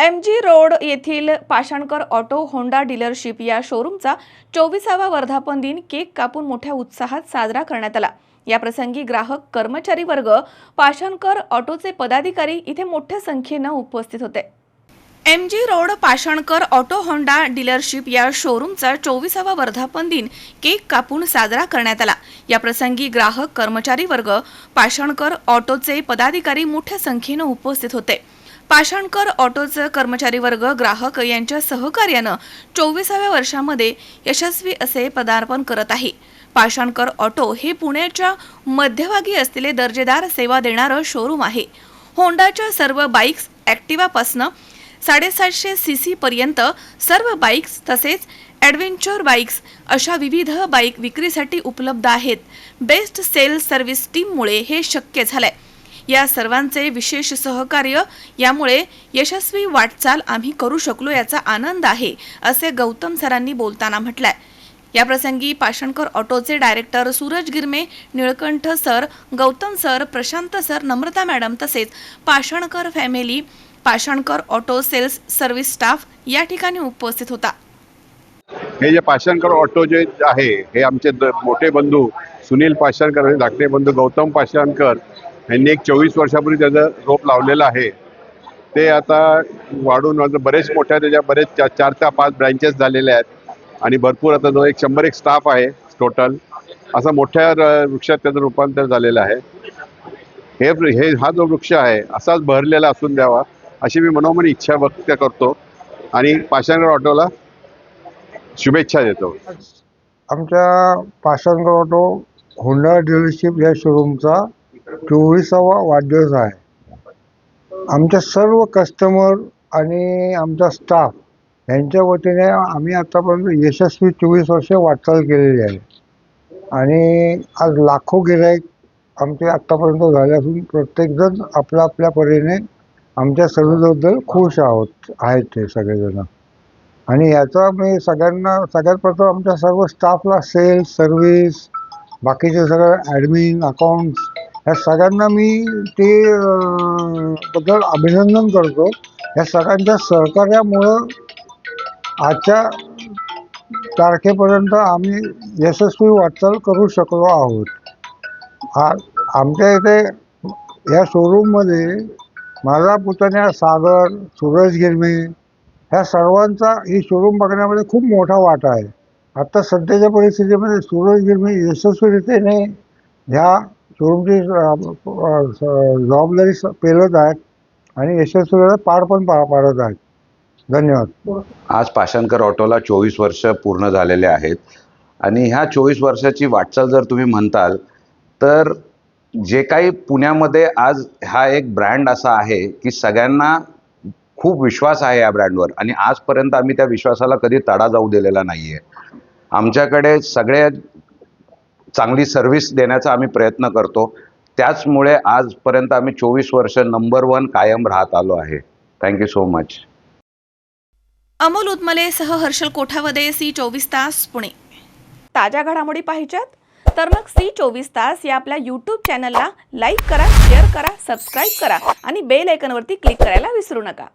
M G road येथील Pashankar auto Honda dealership या शोरूमचा चोवीसावा वर्धापन दिन केक कापून मोठ्या उत्साहात साजरा करण्यात आला. याप्रसंगी ग्राहक कर्मचारी वर्ग पाषाणकर ऑटोचे पदाधिकारी इथे मोठ्या संख्येनं उपस्थित होते. M G road Pashankar auto Honda dealership या शोरूमचा चोवीसावा वर्धापन दिन केक कापून साजरा करण्यात आला. या प्रसंगी ग्राहक कर्मचारी वर्ग पाषाणकर ऑटोचे पदाधिकारी मोठ्या संख्येनं उपस्थित होते. पाषाणकर ऑटोचं कर्मचारी वर्ग ग्राहक यांच्या सहकार्यानं चोवीसाव्या वर्षामध्ये यशस्वी असे पदार्पण करत आहे. पाषाणकर ऑटो हे पुण्याच्या मध्यभागी असलेले दर्जेदार सेवा देणारं शोरूम आहे. होंडाच्या सर्व बाईक्स ॲक्टिवापासनं साडेसातशे सी सी पर्यंत सर्व बाईक्स तसेच ॲडव्हेंचर बाईक्स अशा विविध बाईक विक्रीसाठी उपलब्ध आहेत. बेस्ट सेल सर्व्हिस टीममुळे हे शक्य झालंय. या सर्वांचे विशेष सहकार्य यामुळे यशस्वी वाटचाल आम्ही करू शकलो याचा आनंद आहे असे गौतम सरांनी बोलताना म्हटलंय. या प्रसंगी Pashankar ऑटोचे director Suraj Girme Nilkanth sir Gautam sir Prashant sir Namrata madam तसेच Pashankar family Pashankar auto sales service staff या ठिकाणी उपस्थित होता. हे जे पाषाणकर ऑटो जे आहे हे आमचे मोठे बंधू सुनील पाषाणकर आणि धाकटे बंधू गौतम पाषाणकर यांनी एक चोवीस वर्षापूर्वी त्याचं रोप लावलेलं आहे. ते आता वाढून बरेच मोठ्या त्याच्या बरेच चार चार ते पाच ब्रँचेस झालेले आहेत. आणि भरपूर आता जो एक शंभर एक स्टाफ आहे टोटल असा मोठ्या वृक्षात त्याचं रूपांतर झालेलं आहे. हे हे हा जो वृक्ष आहे असाच बहरलेला असून द्यावा अशी मी मनोमन इच्छा व्यक्त करतो. आणि पाषाणगड ऑटोला शुभेच्छा देतो. आमच्या पाषाणगड ऑटो होंडा डीलरशिप या शोरूमचा चोवीसावा वाढदिवस आहे. आमच्या सर्व कस्टमर आणि आमचा स्टाफ यांच्या वतीने आम्ही आतापर्यंत यशस्वी चोवीस वर्ष वाटचाल केलेली आहे. आणि आज लाखो गिराईक आमचे आत्तापर्यंत झाले असून प्रत्येकजण आपल्या आपल्या परीने आमच्या सर्व्हिसबद्दल खुश आहोत आहेत ते सगळेजण. आणि याचा मी सगळ्यांना सगळ्यात प्रथम आमच्या सर्व स्टाफला सेल्स सर्व्हिस बाकीचे सगळं ॲडमिन अकाउंट्स ह्या सगळ्यांना मी ते बद्दल अभिनंदन करतो. ह्या सगळ्यांच्या सहकार्यामुळं आजच्या तारखेपर्यंत आम्ही यशस्वी वाटचाल करू शकलो आहोत. आ आमच्या इथे या शोरूममध्ये माझा पुतण्या सागर सूरज गिरमे ह्या सर्वांचा ही शोरूम बघण्यामध्ये खूप मोठा वाटा आहे. आत्ता सध्याच्या परिस्थितीमध्ये सूरज गिरमे यशस्वीरित्याने ह्या शोरूमची जबाबदारी पेलत आहेत आणि यशस्वीला पार पण पा पाडत आहेत. धन्यवाद. आज पाषाणकर ऑटोला चोवीस वर्ष पूर्ण झालेले आहेत. आणि ह्या चोवीस वर्षाची वाटचाल जर तुम्ही म्हणताल तर जे काही पुण्यामध्ये आज हा एक ब्रँड असा आहे की सगळ्यांना खूप विश्वास आहे या ब्रँडवर आणि आजपर्यंत आम्ही त्या विश्वासाला कधी तडा जाऊ दिलेला नाही आहे आमच्याकडे सगळे चांगली सर्व्हिस देण्याचा आम्ही प्रयत्न करतो. त्याचमुळे आजपर्यंत आम्ही चोवीस वर्ष नंबर वन कायम राहत आलो आहे. Thank you so much Amol Udmale सह हर्षल कोठावदे सी चोवीस तास पुणे. ताज्या घडामोडी पाहिजेत? तर मग सी चोवीस तास या आपल्या यूट्यूब चॅनलला लाईक करा शेअर करा सबस्क्राईब करा आणि बेल आयकॉनवरती क्लिक करायला विसरू नका.